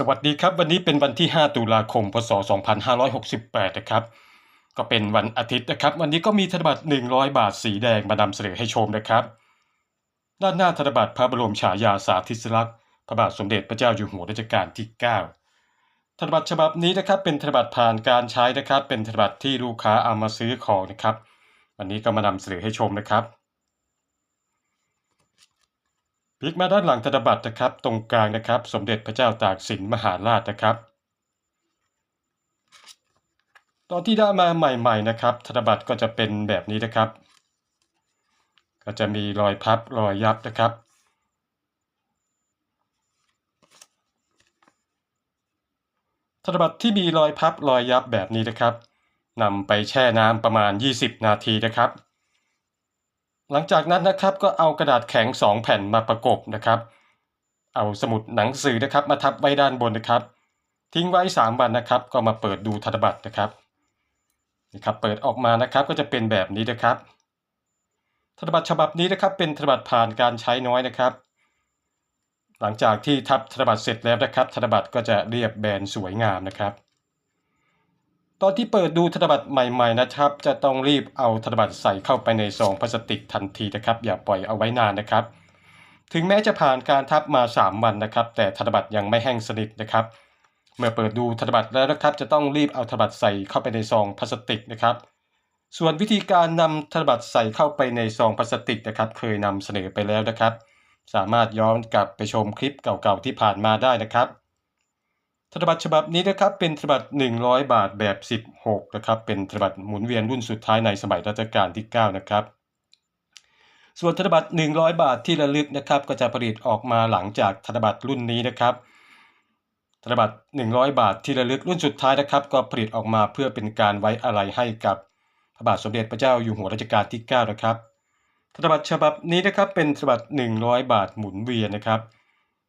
สวัสดีครับ วันนี้เป็นวันที่ 5 ตุลาคม พศ 2568 นะครับ ก็เป็นวันอาทิตย์นะครับ วันนี้ก็มีธนบัตร 100 บาทสีแดงมานำเสนอให้ชมนะครับ ด้านหน้าธนบัตรพระบรมฉายาสาธิสลักษณ์พระบาทสมเด็จพระเจ้าอยู่หัวรัชกาลที่ 9 ธนบัตรฉบับนี้นะครับ เป็นธนบัตรผ่านการใช้นะครับ เป็นธนบัตรที่ลูกค้าเอามาซื้อของนะครับ วันนี้ก็มานำเสนอให้ชมนะครับ พลิกมาด้านหลังธนบัตรนะครับ ตรงกลางนะครับ สมเด็จพระเจ้าตากสินมหาราชนะครับ ตอนที่ได้มาใหม่ๆนะครับ ธนบัตรก็จะเป็นแบบนี้นะครับ ก็จะมีรอยพับรอยยับนะครับธนบัตรที่มีรอยพับรอยยับแบบนี้นะครับนำไปแช่น้ำประมาณ 20 นาทีนะครับ หลังจากนั้นนะครับก็เอากระดาษแข็ง 2 แผ่นมาประกบนะครับ เอาสมุดหนังสือนะครับ มาทับไว้ด้านบนนะครับ ทิ้งไว้ 3 วันนะครับ ก็มาเปิดดูธนบัตรนะครับนี่ครับเปิดออกมานะครับก็จะเป็นแบบนี้นะครับธนบัตรฉบับนี้นะครับ เป็นธนบัตรผ่านการใช้น้อยนะครับ หลังจากที่ทับธนบัตรเสร็จแล้วนะครับธนบัตรก็จะเรียบแบนสวยงามนะครับ ตอนที่เปิดดูธนบัตรใหม่ๆนะครับ จะต้องรีบเอาธนบัตรใส่เข้าไปในซองพลาสติกทันทีนะครับ อย่าปล่อยเอาไว้นานนะครับ ถึงแม้จะผ่านการทับมา 3 วันนะครับ แต่ธนบัตรยังไม่แห้งสนิทนะครับ เมื่อเปิดดูธนบัตรแล้วนะครับ จะต้องรีบเอาธนบัตรใส่เข้าไปในซองพลาสติกนะครับ ส่วนวิธีการนำธนบัตรใส่เข้าไปในซองพลาสติกนะครับ เคยนำเสนอไปแล้วนะครับ สามารถย้อนกลับไปชมคลิปเก่าๆที่ผ่านมาได้นะครับ ธนบัตรฉบับนี้นะครับเป็นธนบัตร100 บาทแบบ 16นะครับเป็นธนบัตรหมุนเวียนรุ่นสุดท้ายในสมัยรัชกาลที่ 9 นะครับ ส่วนธนบัตร100 บาทที่ระลึกนะครับ ก็จะผลิตออกมาหลังจากธนบัตรรุ่นนี้นะครับธนบัตร100 บาทที่ระลึกรุ่นสุดท้ายนะครับ ก็ผลิตออกมาเพื่อเป็นการไว้อะไรให้กับพระบาทสมเด็จพระเจ้าอยู่หัวรัชกาลที่ 9 นะครับธนบัตรฉบับนี้นะครับเป็นธนบัตร100 บาทหมุนเวียนนะครับ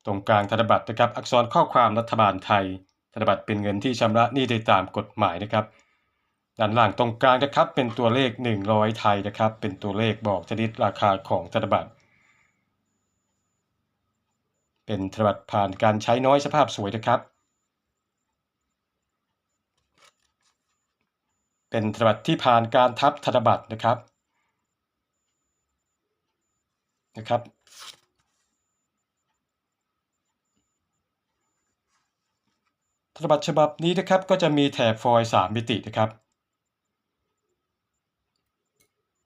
ตรงกลางธนบัตรนะครับ อักษรข้อความรัฐบาลไทย ธนบัตรเป็นเงินที่ชำระหนี้ได้ตามกฎหมายนะครับ ด้านล่างตรงกลางนะครับเป็นตัวเลข 100 ไทยนะครับ เป็นตัวเลขบอกชนิดราคาของธนบัตร เป็นธนบัตรผ่านการใช้น้อยสภาพสวยนะครับ เป็นธนบัตรที่ผ่านการทับธนบัตรนะครับนะครับ ธนบัตรฉบับนี้นะครับก็จะมีแถบฟอยล์3มิตินะครับ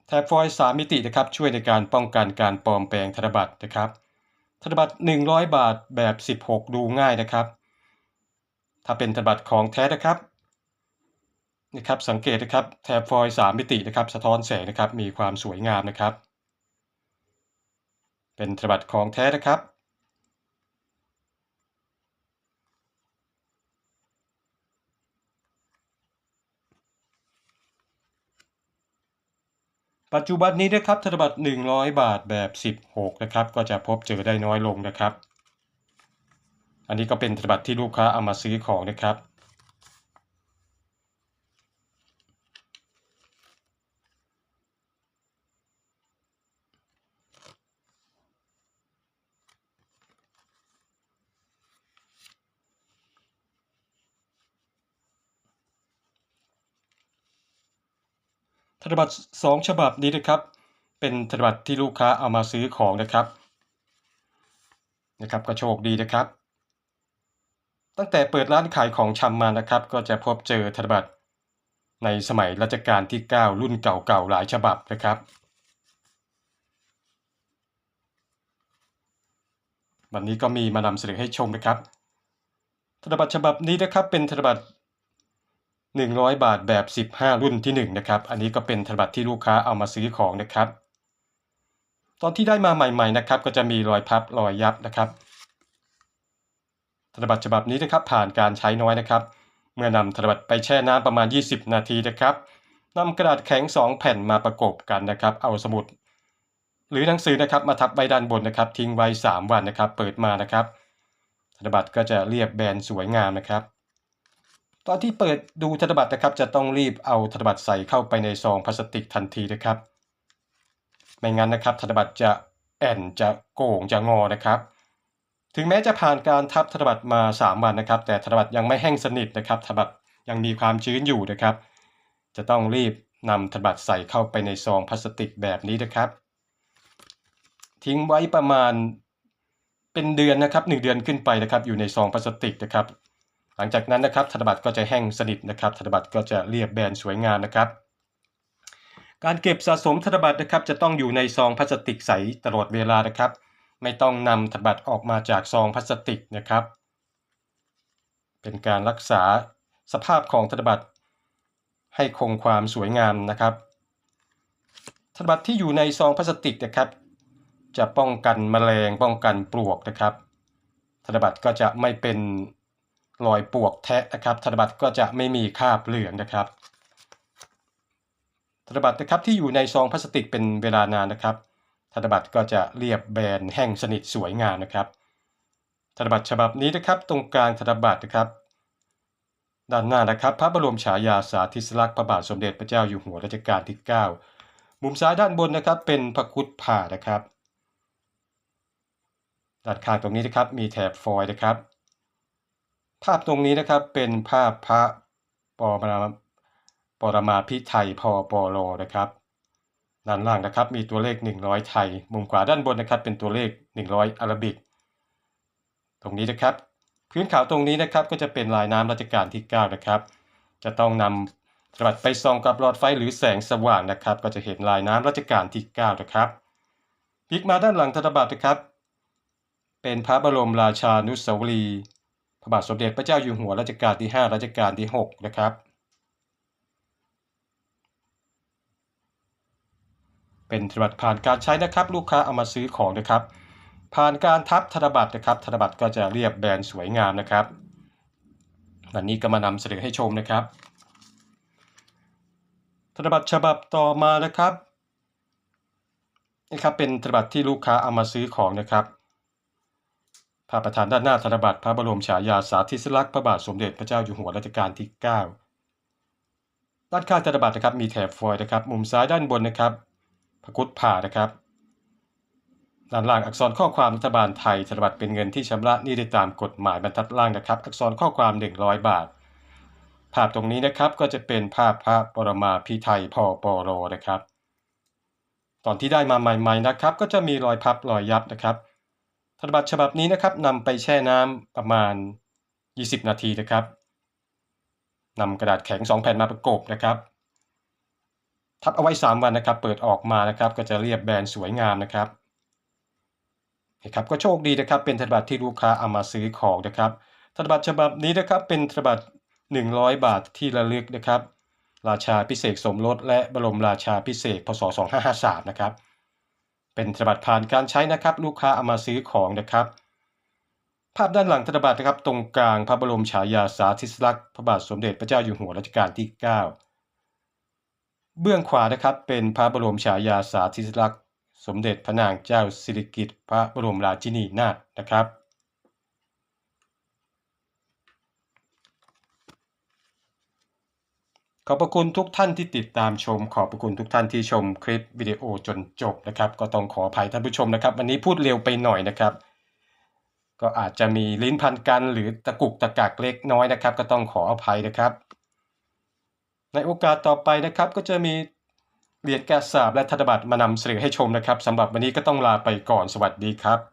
แถบฟอยล์3มิตินะครับช่วยในการป้องกันการปลอมแปลงธนบัตรนะครับธนบัตร 100 บาทแบบ 16 ดูง่ายนะครับ ถ้าเป็นธนบัตรของแท้นะครับนะครับ สังเกตนะครับแถบฟอยล์3มิตินะครับ สะท้อนแสงนะครับมีความสวยงามนะครับ เป็นธนบัตรของแท้นะครับ ปัจจุบันนี้นะครับธนบัตร 100 บาทแบบ 16 นะครับ ก็จะพบเจอได้น้อยลงนะครับ อันนี้ก็เป็นธนบัตรที่ลูกค้าเอามาซื้อของนะครับ ธนบัตรสองฉบับนี้นะครับ เป็นธนบัตรที่ลูกค้าเอามาซื้อของนะครับนะครับ ก็โชคดีนะครับ ตั้งแต่เปิดร้านขายของชำมานะครับ ก็จะพบเจอธนบัตรในสมัยรัชกาลที่ 9 รุ่นเก่าๆหลายฉบับนะครับ วันนี้ก็มีมานำเสนอให้ชมนะครับธนบัตรฉบับนี้นะครับเป็นธนบัตร 100 บาทแบบ 15 รุ่นที่1นะครับ อันนี้ก็เป็นธนบัตรที่ลูกค้าเอามาซื้อของนะครับ ตอนที่ได้มาใหม่ๆนะครับ ก็จะมีรอยพับรอยยับนะครับ ธนบัตรฉบับนี้นะครับผ่านการใช้น้อยนะครับ เมื่อนำธนบัตรไปแช่น้ำประมาณ 20 นาทีนะครับนำกระดาษแข็ง 2 แผ่นมาประกบกันนะครับ เอาสมุด หรือหนังสือนะครับมาทับไว้ด้านบนนะครับ ทิ้งไว้ 3 วันนะครับ เปิดมานะครับ ธนบัตรก็จะเรียบแบนสวยงามนะครับ ตอนที่เปิดดูธนบัตรนะครับจะต้องรีบเอาธนบัตรใส่เข้าไปในซองพลาสติกทันทีนะครับ ไม่งั้นนะครับธนบัตรจะแอนจะโก่งจะงอนะครับ ถึงแม้จะผ่านการทับธนบัตรมา 3 วันนะครับ แต่ธนบัตรยังไม่แห้งสนิทนะครับธนบัตรยังมีความชื้นอยู่นะครับ จะต้องรีบนำธนบัตรใส่เข้าไปในซองพลาสติกแบบนี้นะครับ ทิ้งไว้ประมาณเป็นเดือนนะครับ 1 เดือนขึ้นไปนะครับ อยู่ในซองพลาสติกนะครับ ลังจากนั้นนะครับธนบัตรก็จะแห้งสนิทนะครับธนบัตรก็จะเรียบแบนสวยงามนะครับ การเก็บสะสมธนบัตรนะครับจะต้องอยู่ในซองพลาสติกใสตลอดเวลานะครับ ไม่ต้องนำธนบัตรออกมาจากซองพลาสติกนะครับ เป็นการรักษาสภาพของธนบัตรให้คงความสวยงามนะครับธนบัตรที่อยู่ในซองพลาสติกนะครับ จะป้องกันแมลงป้องกันปลวกนะครับ ธนบัตรก็จะไม่เป็น รอยปวกแทะนะครับธนบัตรก็จะไม่มีคราบเหลืองนะครับธนบัตรนะครับที่อยู่ในซองพลาสติกเป็นเวลานานนะครับธนบัตรก็จะเรียบแบนแห้งสนิทสวยงามนะครับธนบัตรฉบับนี้นะครับตรงกลางธนบัตรนะครับ ด้านหน้านะครับ พระบรมฉายาสาธิสลักษณ์พระบาทสมเด็จพระเจ้าอยู่หัวรัชกาลที่ 9 มุมซ้ายด้านบนนะครับ เป็นพระคุดผ่านะครับด้านข้างตรงนี้นะครับมีแถบฟอยล์นะครับ ภาพตรงนี้นะครับเป็นภาพพระปรมาปรมาพิไทยพอปโลนะครับ ด้านล่างนะครับมีตัวเลข 100 ไทย มุมขวาด้านบนนะครับ เป็นตัวเลข 100อารบิก ตรงนี้นะครับ พื้นขาวตรงนี้นะครับก็จะเป็นลายน้ำรัชกาลที่ 9 นะครับ จะต้องนำธนบัตรไปส่องกับหลอดไฟหรือแสงสว่างนะครับ ก็จะเห็นลายน้ำรัชกาลที่ 9 นะครับพลิกมาด้านหลังธนบัตรนะครับ เป็นพระบรมราชานุสาวรีย์ พระบาทสมเด็จพระเจ้าอยู่หัวรัชกาลที่ 5 รัชกาลที่ 6 นะครับ เป็นธนบัตรผ่านการใช้นะครับ ลูกค้าเอามาซื้อของนะครับ ผ่านการทับธนบัตรนะครับ ธนบัตรก็จะเรียบแบนสวยงามนะครับ วันนี้ก็มานำเสนอให้ชมนะครับ ธนบัตรฉบับต่อมานะครับนี่ครับเป็นธนบัตรที่ลูกค้าเอามาซื้อของนะครับ พระประธานด้านหน้าธนบัตรพระบรมฉายาสาธิสลักษณ์พระบาทสมเด็จพระเจ้าอยู่หัวรัชกาลที่ 9 ด้านข้างธนบัตรนะครับมีแถบฟอยล์นะครับ มุมซ้ายด้านบนนะครับพระกุดผ่านะครับด้านล่างอักษรข้อความรัฐบาลไทยธนบัตรเป็นเงินที่ชำระหนี้ได้ตามกฎหมายบรรทัดล่างนะครับ อักษรข้อความ 100 บาท ภาพตรงนี้นะครับก็จะเป็นภาพพระปรมาพิไทยพอปโรนะครับ ตอนที่ได้มาใหม่ๆนะครับ ก็จะมีรอยพับรอยยับนะครับ ธนบัตรฉบับนี้นะครับนำไปแช่น้ำประมาณ 20 นาทีนะครับนำกระดาษแข็ง 2 แผ่นมาประกบนะครับ ทับเอาไว้ 3 วันนะครับ เปิดออกมานะครับ ก็จะเรียบแบนสวยงามนะครับนี่ครับก็โชคดีนะครับ เป็นธนบัตรที่ลูกค้าเอามาซื้อของนะครับธนบัตรฉบับนี้นะครับเป็นธนบัตร100 บาทที่ระลึกนะครับ ราชาพิเศษสมรสและบรมราชาพิเศษพศ2553นะครับ เป็นธนบัตรผ่านการใช้นะครับ ลูกค้าเอามาซื้อของนะครับ ภาพด้านหลังธนบัตรนะครับ ตรงกลางพระบรมฉายาสาธิสลักษณ์พระบาทสมเด็จพระเจ้าอยู่หัวรัชกาลที่ 9 เบื้องขวานะครับ เป็นพระบรมฉายาสาธิสลักษณ์สมเด็จพระนางเจ้าสิริกิติ์พระบรมราชินีนาถนะครับ ขอบพระคุณทุกท่านที่ติดตามชม ขอบพระคุณทุกท่านที่ชมคลิปวิดีโอจนจบนะครับ ก็ต้องขออภัยท่านผู้ชมนะครับ วันนี้พูดเร็วไปหน่อยนะครับ ก็อาจจะมีลิ้นพันกันหรือตะกุกตะกักเล็กน้อยนะครับ ก็ต้องขออภัยนะครับ ในโอกาสต่อไปนะครับ ก็จะมีเหรียญกะสาบและธนบัตรมานำเสนอให้ชมนะครับสำหรับวันนี้ก็ต้องลาไปก่อนสวัสดีครับ